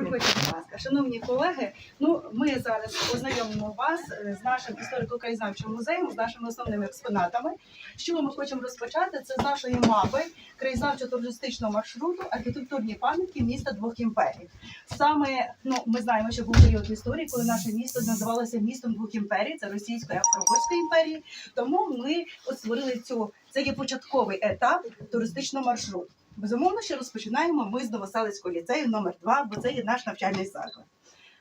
Проходьте, будь ласка, шановні колеги. Ну ми зараз ознайомимо вас е, з нашим історико-краєзнавчим музеєм, з нашими основними експонатами. Чого ми хочемо розпочати? Це з нашої мапи краєзнавчо-туристичного маршруту архітектурні пам'ятки міста двох імперій. Саме ну ми знаємо, що був період історії, коли наше місто називалося містом двох імперій, це Російської Австро-Угорської імперії. Тому ми от створили цю це є початковий етап туристичного маршруту. Безумовно, що розпочинаємо ми з Новоселицького ліцею номер 2 бо це є наш навчальний заклад.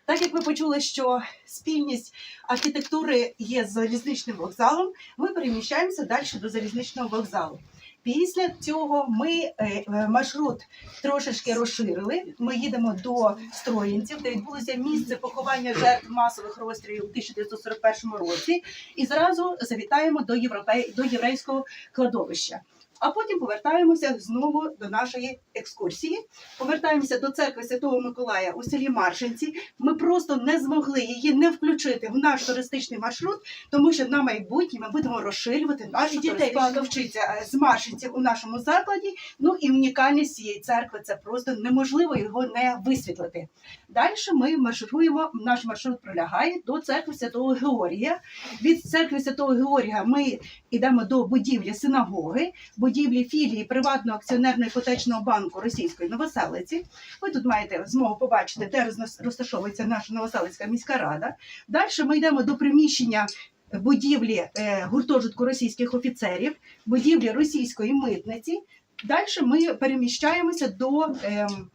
Так як ви почули, що спільність архітектури є з залізничним вокзалом, ми переміщаємося далі до залізничного вокзалу. Після цього ми е, е, маршрут трошечки розширили. Ми їдемо до Строїнців, де відбулося місце поховання жертв масових розстрілів у 1941 році, і зразу завітаємо до європей до єврейського кладовища. А потім повертаємося знову до нашої екскурсії. Повертаємося до церкви Святого Миколая у селі Маршинці. Ми просто не змогли її не включити в наш туристичний маршрут, тому що на майбутнє ми будемо розширювати наші дітей. Вчиться е, з Маршинців у нашому закладі. Ну і унікальність цієї церкви це просто неможливо його не висвітлити. Далі ми маршируємо. Наш маршрут пролягає до церкви Святого Георгія. Від церкви Святого Георгія ми йдемо до будівлі синагоги, будівлі філії приватного акціонерно іпотечного банку Російської Новоселиці. Ви тут маєте змогу побачити, де розташовується наша Новоселицька міська рада. Далі ми йдемо до приміщення. Будівлі е, гуртожитку російських офіцерів, будівлі російської митниці. Далі ми переміщаємося до ем,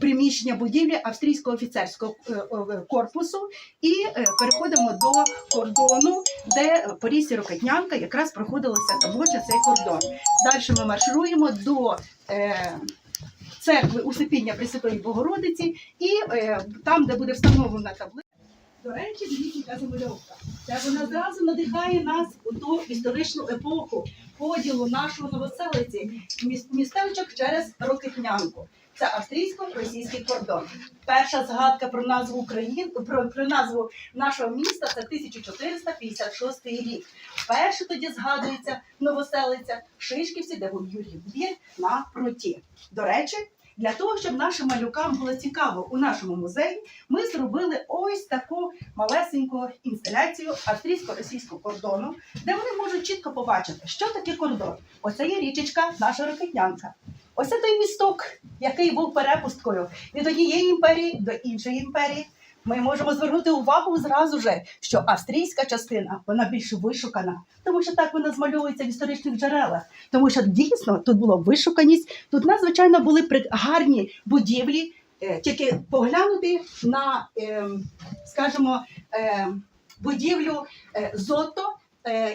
приміщення будівлі австрійського офіцерського е, е, корпусу і е, переходимо до кордону, де по річці Рокетнянка якраз проходилася таблича цей кордон. Далі ми маршируємо до церкви Усипіння Пресвятої Богородиці, і е, там, де буде встановлена таблиця. До речі, дивіться, замальовка. Це вона зразу надихає нас у ту історичну епоху поділу нашого новоселиці містечок через Рокетнянку. Це австрійсько-російський кордон. Перша згадка про назву України, про, про назву нашого міста це 1456 рік. Перше тоді згадується новоселиця Шишківці, де був Юрій Двір на проті. До речі, для того, щоб нашим малюкам було цікаво у нашому музеї, ми зробили ось таку малесеньку інсталяцію австрійсько-російського кордону, де вони можуть чітко побачити, що таке кордон. Оце є річечка, наша ракетнянка. Ось це той місток, який був перепусткою від однієї імперії до іншої імперії. Ми можемо звернути увагу зразу же, що австрійська частина вона більш вишукана, тому що так вона змальовується в історичних джерелах. Тому що дійсно тут була вишуканість. Тут надзвичайно були гарні будівлі. Е, Тільки поглянути на, ем, скажімо, ем, будівлю е, Зотто, е,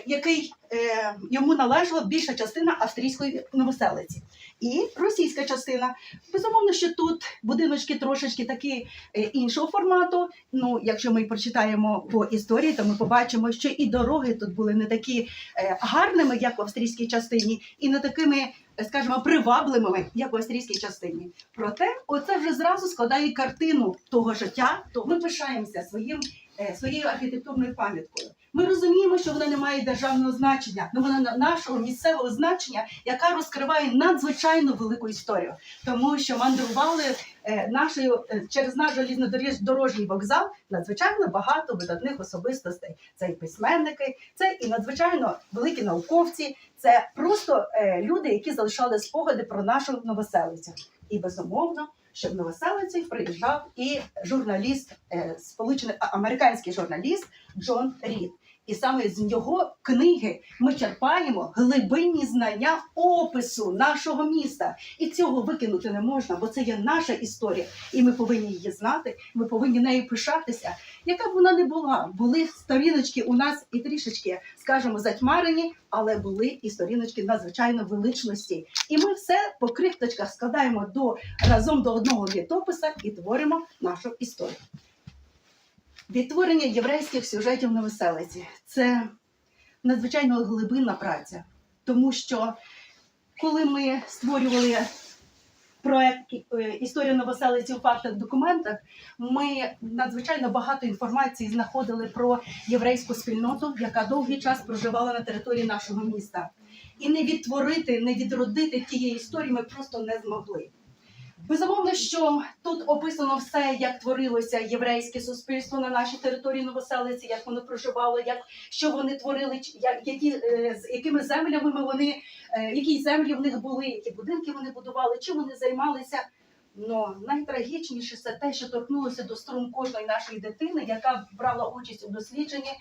який е, йому належала більша частина австрійської новоселиці. І російська частина. Безумовно, що тут будиночки трошечки такі е, іншого формату. Ну, якщо ми прочитаємо по історії, то ми побачимо, що і дороги тут були не такі е, гарними, як в австрійській частині, і не такими, е, скажімо, привабливими, як в австрійській частині. Проте, оце вже зразу складає картину того життя, то ми пишаємося своїм, е, своєю архітектурною пам'яткою. Ми розуміємо, що вона не має державного значення, але вона на- нашого місцевого значення, яка розкриває надзвичайно велику історію, тому що мандрували е, нашою е, через наш желізнодорожній вокзал надзвичайно багато видатних особистостей. Це і письменники, це і надзвичайно великі науковці, це просто е, люди, які залишали спогади про нашу новоселицю. І безумовно, що в новоселиці приїжджав і журналіст, е, сполучений американський журналіст Джон Рід. І саме з його книги ми черпаємо глибинні знання опису нашого міста. І цього викинути не можна, бо це є наша історія, і ми повинні її знати. Ми повинні нею пишатися. Яка б вона не була, були сторіночки у нас і трішечки, скажімо, затьмарені, але були і сторіночки надзвичайно величності. І ми все по крихточках складаємо до разом до одного літописа і творимо нашу історію. Відтворення єврейських сюжетів на веселиці це надзвичайно глибинна праця, тому що коли ми створювали проект е, Історія новоселиці у фактах документах, ми надзвичайно багато інформації знаходили про єврейську спільноту, яка довгий час проживала на території нашого міста. І не відтворити, не відродити тієї історії ми просто не змогли. Безумовно, що тут описано все, як творилося єврейське суспільство на нашій території Новоселиці, як воно проживало, як що вони творили, як які е, з якими землями вони, е, які землі в них були, які будинки вони будували, чим вони займалися. Но найтрагічніше це те, що торкнулося до струн кожної нашої дитини, яка брала участь у дослідженні.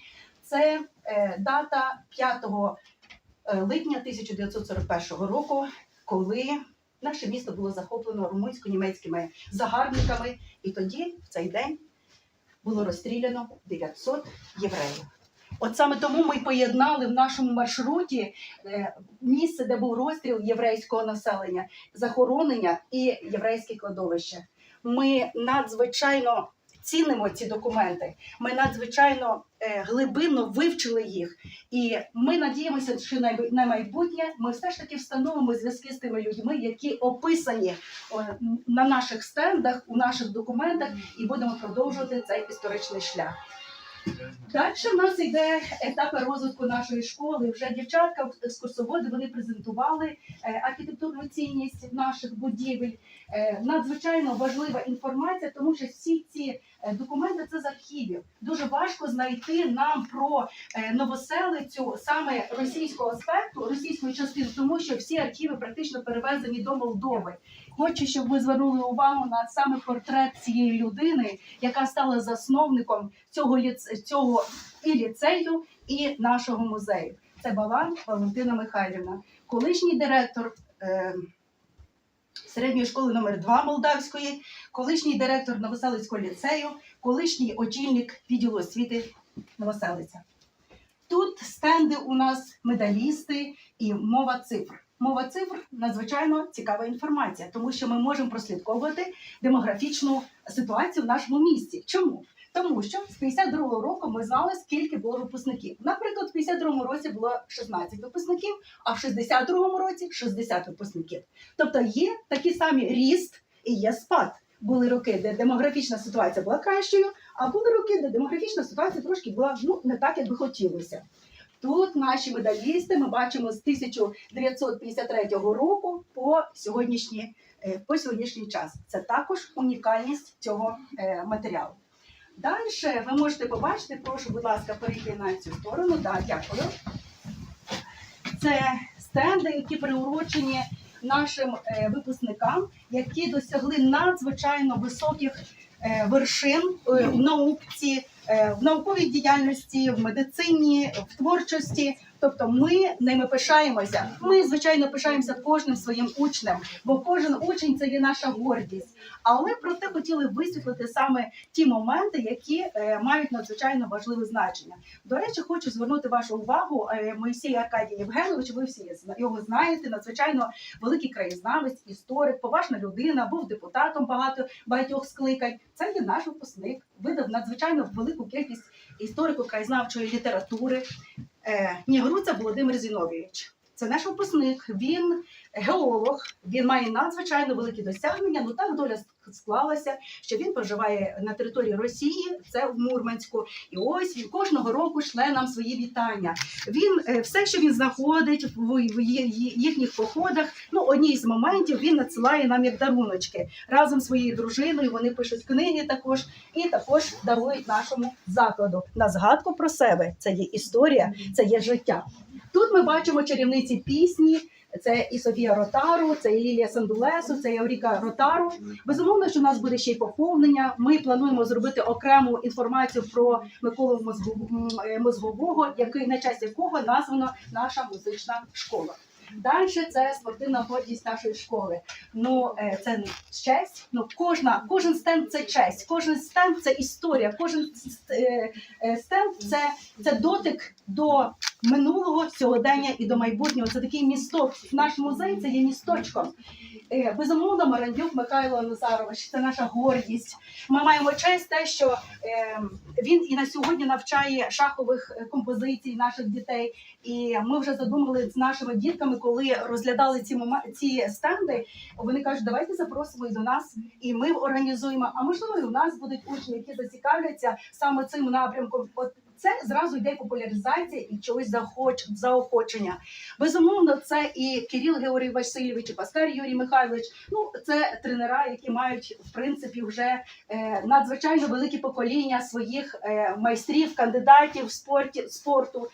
Це е, дата 5 е, липня 1941 року, коли наше місто було захоплено румунсько-німецькими загарбниками, і тоді, в цей день, було розстріляно 900 євреїв. От саме тому ми поєднали в нашому маршруті е, місце, де був розстріл єврейського населення, захоронення і єврейське кладовище. Ми надзвичайно цінимо ці документи. Ми надзвичайно е, глибинно вивчили їх, і ми надіємося, що на майбутнє ми все ж таки встановимо зв'язки з тими людьми, які описані на наших стендах, у наших документах, і будемо продовжувати цей історичний шлях. Далі в нас йде етапи розвитку нашої школи. Вже дівчатка, екскурсоводи, вони презентували е, архітектурну цінність наших будівель. Е, Надзвичайно важлива інформація, тому що всі ці е, документи це з архівів. Дуже важко знайти нам про е, новоселицю саме російського аспекту, російської частини, тому що всі архіви практично перевезені до Молдови. Хочу, щоб ви звернули увагу на саме портрет цієї людини, яка стала засновником цього цього і ліцею, і нашого музею. Це Балан Валентина Михайлівна, колишній директор. Середньої школи номер 2 Молдавської, колишній директор Новоселицького ліцею, колишній очільник відділу освіти Новоселиця. Тут стенди у нас медалісти і мова цифр. Мова цифр надзвичайно цікава інформація, тому що ми можемо прослідковувати демографічну ситуацію в нашому місті. Чому? Тому що з 52-го року ми знали, скільки було випускників. Наприклад, в 52-му році було 16 випускників, а в 62-му році 60 випускників. Тобто є такі самі ріст і є спад. Були роки, де демографічна ситуація була кращою, а були роки, де демографічна ситуація трошки була ну не так, як би хотілося. Тут наші медалісти ми бачимо з 1953 року по сьогоднішній, е, по сьогоднішній час. Це також унікальність цього е, матеріалу. Далі ви можете побачити, прошу, будь ласка, перейти на цю сторону. Да, дякую. Це стенди, які приурочені нашим е, випускникам, які досягли надзвичайно високих е, вершин е, в науці, в науковій діяльності, в медицині, в творчості. Тобто ми ними пишаємося. Ми, звичайно, пишаємося кожним своїм учнем, бо кожен учень це є наша гордість. Але проте хотіли висвітлити саме ті моменти, які е, мають надзвичайно важливе значення. До речі, хочу звернути вашу увагу. Е, Моїсій Аркадій Євгенович, ви всі його знаєте. Надзвичайно великий краєзнавець, історик, поважна людина, був депутатом багато багатьох скликань. Це є наш випускник. Видав надзвичайно велику кількість історико-краєзнавчої літератури. Е, Нігруца Володимир Зіновійович. Це наш випускник. Він геолог, він має надзвичайно великі досягнення. Ну так доля склалася, що він проживає на території Росії, це в Мурманську. І ось він кожного року шле нам свої вітання. Він е, все, що він знаходить в, їхніх походах. Ну, одній з моментів він надсилає нам як даруночки разом з своєю дружиною. Вони пишуть книги також і також дарують нашому закладу на згадку про себе. Це є історія, це є життя. Тут ми бачимо чарівниці пісні. Це і Софія Ротару, це і Лілія Сандулесу, це і Евріка Ротару. Безумовно, що у нас буде ще й поповнення. Ми плануємо зробити окрему інформацію про Миколу Мозгового, який на честь якого названо наша музична школа. Далі це спортивна гордість нашої школи. Ну е, це честь. Ну кожна, кожен стенд це честь, кожен стенд це історія, кожен е, е, стенд це, це дотик до минулого сьогодення і до майбутнього. Це такий місток. Наш музей це є місточком. Е, Безумовно, Марандюк Михайло Назарович це наша гордість. Ми маємо честь те, що е, він і на сьогодні навчає шахових е, композицій наших дітей. І ми вже задумали з нашими дітками, коли розглядали ці ці стенди. Вони кажуть, давайте запросимо і до нас, і ми організуємо. А можливо, і у нас будуть учні, які зацікавляться саме цим напрямком. Це зразу йде популяризація і чогось захоч, заохочення. Безумовно, це і Кирил Георгій Васильович, і Паскар Юрій Михайлович. Ну, це тренера, які мають в принципі вже е, надзвичайно велике покоління своїх е, майстрів, кандидатів в спорті спорту.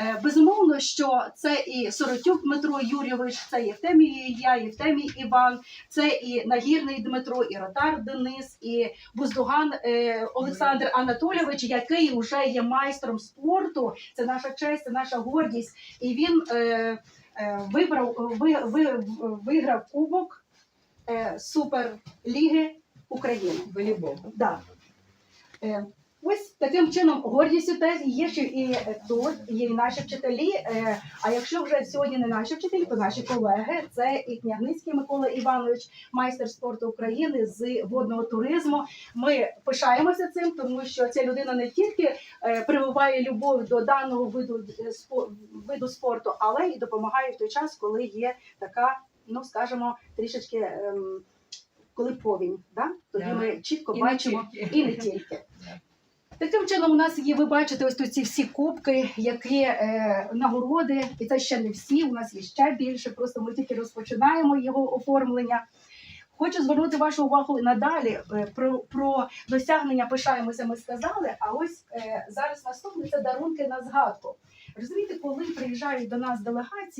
Е, Безумовно, що це і Соротюк Дмитро Юрійович, це Євтемій Ілля, Євтемій Іван, це і Нагірний Дмитро, і Ротар Денис, і Буздуган е, Олександр Анатолійович, який вже є майстром спорту. Це наша честь, це наша гордість. І він е, вибрав, ви, ви, виграв кубок Суперліги України. Волейбол. Да. Ось таким чином гордістю теж є, що і тут є і наші вчителі. Е, А якщо вже сьогодні не наші вчителі, то наші колеги це і Княгницький Микола Іванович, майстер спорту України з водного туризму. Ми пишаємося цим, тому що ця людина не тільки е, прививає любов до даного виду е, виду спорту, але й допомагає в той час, коли є така, ну скажімо, трішечки. ем, Коли повінь, да? тоді Да. ми чітко І бачимо тільки. і не тільки. Таким чином, у нас є, ви бачите, ось тут ці всі кубки, які е, нагороди, і це ще не всі. У нас є ще більше. Просто ми тільки розпочинаємо його оформлення. Хочу звернути вашу увагу і надалі е, про, про досягнення пишаємося. Ми сказали. А ось е, зараз наступне це дарунки на згадку. Розумієте, коли приїжджають до нас делегації.